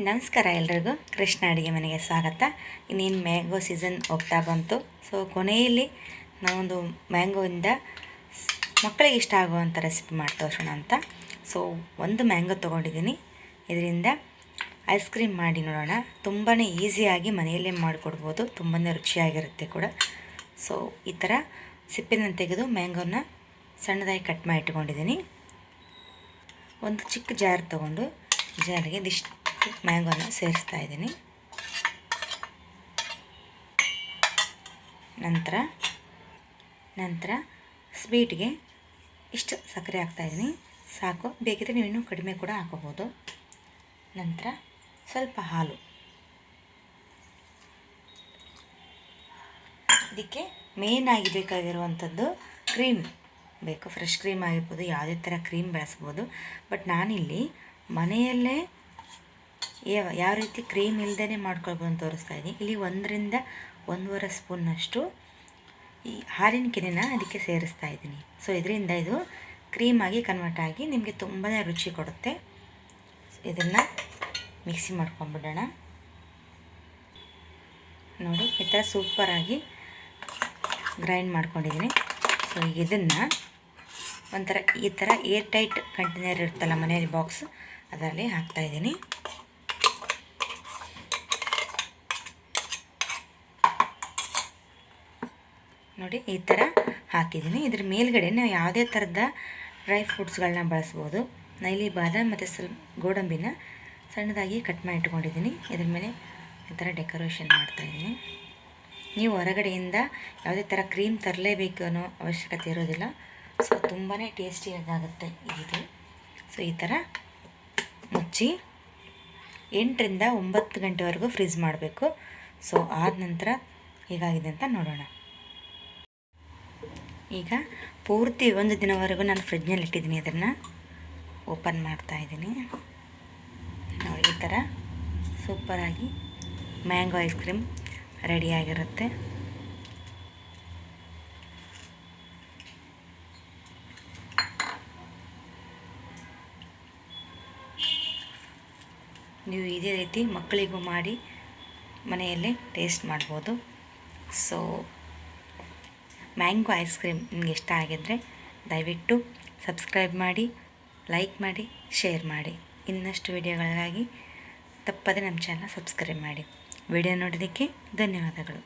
ನಮಸ್ಕಾರ ಎಲ್ರಿಗೂ. ಕೃಷ್ಣ ಅಡುಗೆ ಮನೆಗೆ ಸ್ವಾಗತ. ಇನ್ನೇನು ಮ್ಯಾಂಗೋ ಸೀಸನ್ ಹೋಗ್ತಾ ಬಂತು. ಸೊ ಕೊನೆಯಲ್ಲಿ ನಾವೊಂದು ಮ್ಯಾಂಗೋಯಿಂದ ಮಕ್ಕಳಿಗೆ ಇಷ್ಟ ಆಗುವಂಥ ರೆಸಿಪಿ ಮಾಡಿ ಅಂತ. ಸೊ ಒಂದು ಮ್ಯಾಂಗೋ ತೊಗೊಂಡಿದ್ದೀನಿ. ಇದರಿಂದ ಐಸ್ ಕ್ರೀಮ್ ಮಾಡಿ ನೋಡೋಣ. ತುಂಬಾ ಈಸಿಯಾಗಿ ಮನೆಯಲ್ಲೇ ಮಾಡಿಕೊಡ್ಬೋದು. ತುಂಬಾ ರುಚಿಯಾಗಿರುತ್ತೆ ಕೂಡ. ಸೊ ಈ ಥರ ಸಿಪ್ಪಿನ ತೆಗೆದು ಮ್ಯಾಂಗೋನ ಸಣ್ಣದಾಗಿ ಕಟ್ ಮಾಡಿ ಇಟ್ಕೊಂಡಿದ್ದೀನಿ. ಒಂದು ಚಿಕ್ಕ ಜಾರ್ ತೊಗೊಂಡು ಜಾರಿಗೆ ಇದಿಷ್ಟು. ಮ್ಯಾಂಗೋನ ಸೇರಿಸ್ತಾ ಇದ್ದೀನಿ. ನಂತರ ನಂತರ ಸ್ವೀಟ್ಗೆ ಇಷ್ಟು ಸಕ್ಕರೆ ಹಾಕ್ತಾಯಿದ್ದೀನಿ ಸಾಕು. ಬೇಕಿದ್ರೆ ನೀವು ಇನ್ನೂ ಕಡಿಮೆ ಕೂಡ ಹಾಕೋಬೋದು ನಂತರ ಸ್ವಲ್ಪ ಹಾಲು. ಇದಕ್ಕೆ ಆಗಿ ಬೇಕಾಗಿರುವಂಥದ್ದು ಕ್ರೀಮ್ ಬೇಕು. ಫ್ರೆಶ್ ಕ್ರೀಮ್ ಆಗಿರ್ಬೋದು. ಯಾವುದೇ ಥರ ಕ್ರೀಮ್ ಬಳಸ್ಬೋದು. ಬಟ್ ನಾನಿಲ್ಲಿ ಮನೆಯಲ್ಲೇ ಯಾವ ಯಾವ ರೀತಿ ಕ್ರೀಮ್ ಇಲ್ಲದೇ ಮಾಡ್ಕೊಳ್ಬೋದು ತೋರಿಸ್ತಾ ಇದ್ದೀನಿ. ಇಲ್ಲಿ ಒಂದರಿಂದ ಒಂದೂವರೆ ಸ್ಪೂನ್ನಷ್ಟು ಈ ಹಾಲಿನ ಕೆನೆನ ಅದಕ್ಕೆ ಸೇರಿಸ್ತಾ ಇದ್ದೀನಿ. ಸೊ ಇದರಿಂದ ಇದು ಕ್ರೀಮಾಗಿ ಕನ್ವರ್ಟ್ ಆಗಿ ನಿಮಗೆ ತುಂಬಾ ರುಚಿ ಕೊಡುತ್ತೆ. ಇದನ್ನು ಮಿಕ್ಸಿ ಮಾಡ್ಕೊಂಬಿಡೋಣ. ನೋಡಿ, ಈ ಥರ ಸೂಪರಾಗಿ ಗ್ರೈಂಡ್ ಮಾಡ್ಕೊಂಡಿದ್ದೀನಿ. ಸೊ ಇದನ್ನು ಒಂಥರ ಈ ಥರ ಏರ್ ಟೈಟ್ ಕಂಟೈನರ್ ಇರುತ್ತಲ್ಲ ಮನೆಯಲ್ಲಿ ಬಾಕ್ಸ್ ಅದರಲ್ಲಿ ಹಾಕ್ತಾಯಿದ್ದೀನಿ ನೋಡಿ, ಈ ಥರ ಹಾಕಿದ್ದೀನಿ. ಇದ್ರ ಮೇಲ್ಗಡೆ ನಾವು ಯಾವುದೇ ಥರದ ಡ್ರೈ ಫ್ರೂಟ್ಸ್ಗಳನ್ನ ಬಳಸ್ಬೋದು. ನೈಲಿ ಬಾದಾಮ್ ಮತ್ತು ಸ್ವಲ್ಪ ಗೋಡಂಬಿನ ಸಣ್ಣದಾಗಿ ಕಟ್ ಮಾಡಿ ಇಟ್ಕೊಂಡಿದ್ದೀನಿ. ಇದ್ರ ಮೇಲೆ ಈ ಥರ ಡೆಕೋರೇಷನ್ ಮಾಡ್ತಾಯಿದ್ದೀನಿ ನೀವು ಹೊರಗಡೆಯಿಂದ ಯಾವುದೇ ಥರ ಕ್ರೀಮ್ ತರಲೇಬೇಕು ಅನ್ನೋ ಅವಶ್ಯಕತೆ ಇರೋದಿಲ್ಲ. ಸೊ ತುಂಬಾ ಟೇಸ್ಟಿಯಾಗುತ್ತೆ ಇದು. ಸೊ ಈ ಥರ ಮುಚ್ಚಿ ಎಂಟರಿಂದ ಒಂಬತ್ತು ಗಂಟೆವರೆಗೂ ಫ್ರಿಜ್ ಮಾಡಬೇಕು. ಸೊ ಆದ ನಂತರ ಹೇಗಾಗಿದೆ ಅಂತ ನೋಡೋಣ. ಈಗ ಪೂರ್ತಿ ಒಂದು ದಿನವರೆಗೂ ನಾನು ಫ್ರಿಜ್ನಲ್ಲಿ ಇಟ್ಟಿದ್ದೀನಿ ಇದನ್ನು. ಓಪನ್ ಮಾಡ್ತಾ ಇದ್ದೀನಿ. ನೋಡಿ, ಈ ಥರ ಸೂಪರಾಗಿ ಮ್ಯಾಂಗೋ ಐಸ್ ಕ್ರೀಮ್ ರೆಡಿಯಾಗಿರುತ್ತೆ ನೀವು ಇದೇ ರೀತಿ ಮಕ್ಕಳಿಗೂ ಮಾಡಿ ಮನೆಯಲ್ಲೇ ಟೇಸ್ಟ್ ಮಾಡ್ಬೋದು. ಸೊ ಮ್ಯಾಂಗೋ ಐಸ್ ಕ್ರೀಮ್ ನಿಮ್ಗೆ ಇಷ್ಟ ಆಗಿದ್ದರೆ ದಯವಿಟ್ಟು ಸಬ್ಸ್ಕ್ರೈಬ್ ಮಾಡಿ, ಲೈಕ್ ಮಾಡಿ, ಶೇರ್ ಮಾಡಿ. ಇನ್ನಷ್ಟು ವಿಡಿಯೋಗಳಿಗಾಗಿ ತಪ್ಪದೇ ನಮ್ಮ ಚಾನಲ್ ಸಬ್ಸ್ಕ್ರೈಬ್ ಮಾಡಿ. ವಿಡಿಯೋ ನೋಡೋದಕ್ಕೆ ಧನ್ಯವಾದಗಳು.